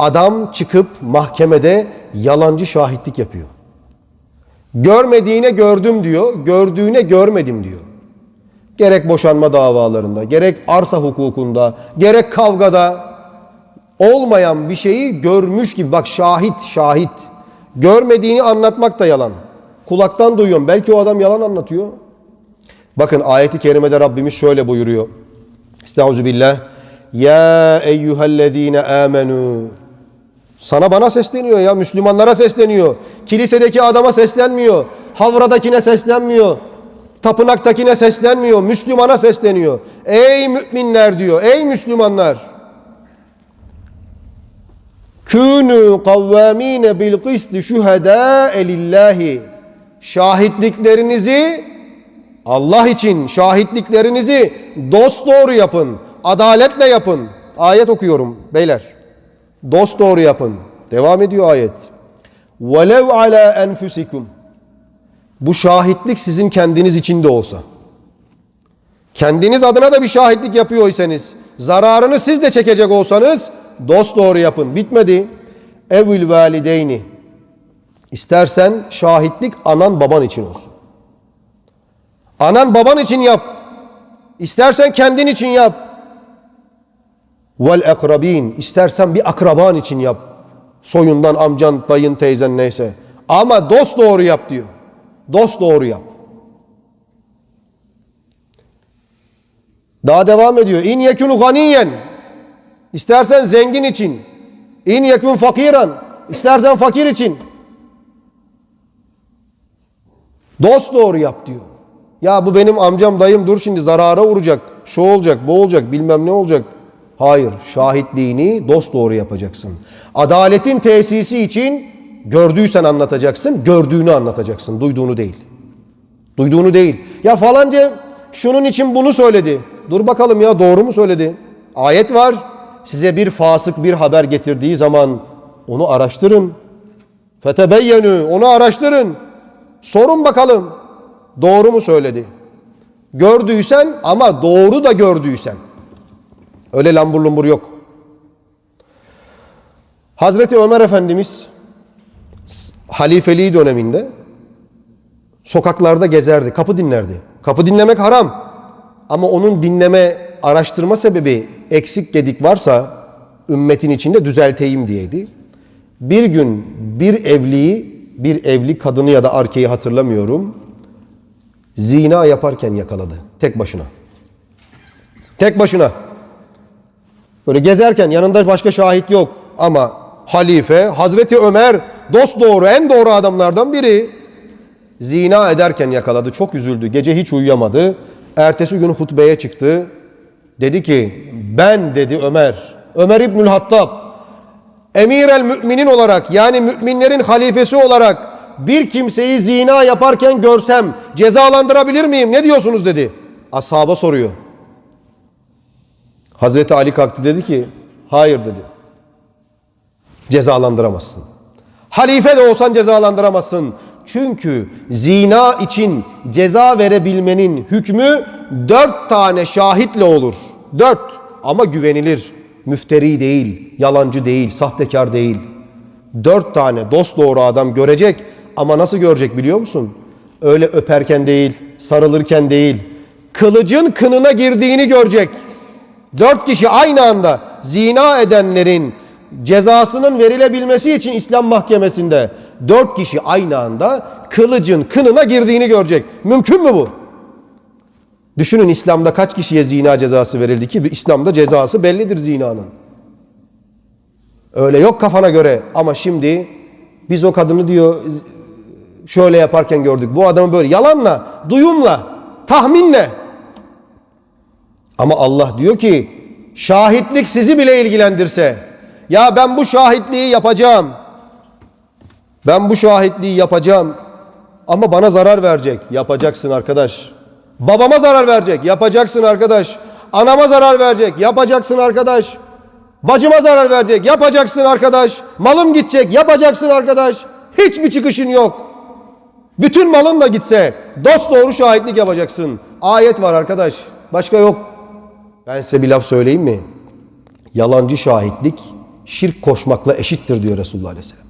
adam çıkıp mahkemede yalancı şahitlik yapıyor. Görmediğine gördüm diyor, gördüğüne görmedim diyor. Gerek boşanma davalarında, gerek arsa hukukunda, gerek kavgada olmayan bir şeyi görmüş gibi bak şahit şahit. Görmediğini anlatmak da yalan. Kulaktan duyuyorum. Belki o adam yalan anlatıyor. Bakın ayeti kerimede Rabbimiz şöyle buyuruyor. Estaizu billah. Ya eyyühellezine amenu. Sana bana sesleniyor ya. Müslümanlara sesleniyor. Kilisedeki adama seslenmiyor. Havradakine seslenmiyor. Tapınaktakine seslenmiyor. Müslümana sesleniyor. Ey müminler diyor. Ey Müslümanlar. Künü kavvamine bil kısti şühedâ lillahi. Şahitliklerinizi Allah için şahitliklerinizi dost yapın. Adaletle yapın. Ayet okuyorum beyler. Dost doğru yapın. Devam ediyor ayet. Velev ala enfusikum. Bu şahitlik sizin kendiniz için de olsa. Kendiniz adına da bir şahitlik yapıyorsanız, zararını siz de çekecek olsanız dost doğru yapın. Bitmedi. Evül valideyni. İstersen şahitlik anan baban için olsun. Anan baban için yap. İstersen kendin için yap. Vel ekrabin. İstersen bir akraban için yap. Soyundan amcan, dayın, teyzen neyse. Ama dost doğru yap diyor. Dost doğru yap. Daha devam ediyor. İn yekunu ganiyen. İstersen zengin için. İn yekun fakiran. İstersen fakir için. Dost doğru yap diyor. Ya bu benim amcam dayım dur şimdi zarara uğrayacak. Şu olacak bu olacak bilmem ne olacak. Hayır şahitliğini dost doğru yapacaksın. Adaletin tesisi için gördüysen anlatacaksın. Gördüğünü anlatacaksın. Duyduğunu değil. Duyduğunu değil. Ya falanca şunun için bunu söyledi. Dur bakalım ya doğru mu söyledi? Ayet var. Size bir fasık bir haber getirdiği zaman onu araştırın. Fetebeyyenü onu araştırın. Sorun bakalım. Doğru mu söyledi? Gördüysen ama doğru da gördüysen. Öyle lambur lumbur yok. Hazreti Ömer Efendimiz halifeliği döneminde sokaklarda gezerdi, kapı dinlerdi. Kapı dinlemek haram. Ama onun dinleme, araştırma sebebi eksik gedik varsa ümmetin içinde düzelteyim diyeydi. Bir gün bir evliyi, bir evli kadını ya da erkeği hatırlamıyorum. Zina yaparken yakaladı. Tek başına. Tek başına. Böyle gezerken yanında başka şahit yok. Ama halife, Hazreti Ömer dost doğru, en doğru adamlardan biri. Zina ederken yakaladı. Çok üzüldü. Gece hiç uyuyamadı. Ertesi gün hutbeye çıktı. Dedi ki ben dedi Ömer, Ömer İbnül Hattab, emir el müminin olarak yani müminlerin halifesi olarak bir kimseyi zina yaparken görsem cezalandırabilir miyim? Ne diyorsunuz dedi. Ashaba soruyor. Hazreti Ali kalktı dedi ki hayır dedi. Cezalandıramazsın. Halife de olsan cezalandıramazsın. Çünkü zina için ceza verebilmenin hükmü dört tane şahitle olur. Dört ama güvenilir. Müfteri değil, yalancı değil, sahtekar değil. Dört tane dost doğru adam görecek ama nasıl görecek biliyor musun? Öyle öperken değil, sarılırken değil. Kılıcın kınına girdiğini görecek. Dört kişi aynı anda zina edenlerin cezasının verilebilmesi için İslam mahkemesinde dört kişi aynı anda kılıcın kınına girdiğini görecek. Mümkün mü bu? Düşünün İslam'da kaç kişiye zina cezası verildi ki İslam'da cezası bellidir zinanın. Öyle yok kafana göre ama şimdi biz o kadını diyor şöyle yaparken gördük. Bu adamı böyle yalanla, duyumla, tahminle. Ama Allah diyor ki şahitlik sizi bile ilgilendirse ya ben bu şahitliği yapacağım. Ben bu şahitliği yapacağım. Ama bana zarar verecek. Yapacaksın arkadaş. Babama zarar verecek. Yapacaksın arkadaş. Anama zarar verecek. Yapacaksın arkadaş. Bacıma zarar verecek. Yapacaksın arkadaş. Malım gidecek. Yapacaksın arkadaş. Hiçbir çıkışın yok. Bütün malın da gitse dost doğru şahitlik yapacaksın. Ayet var arkadaş. Başka yok. Ben size bir laf söyleyeyim mi? Yalancı şahitlik şirk koşmakla eşittir diyor Resulullah Aleyhisselam.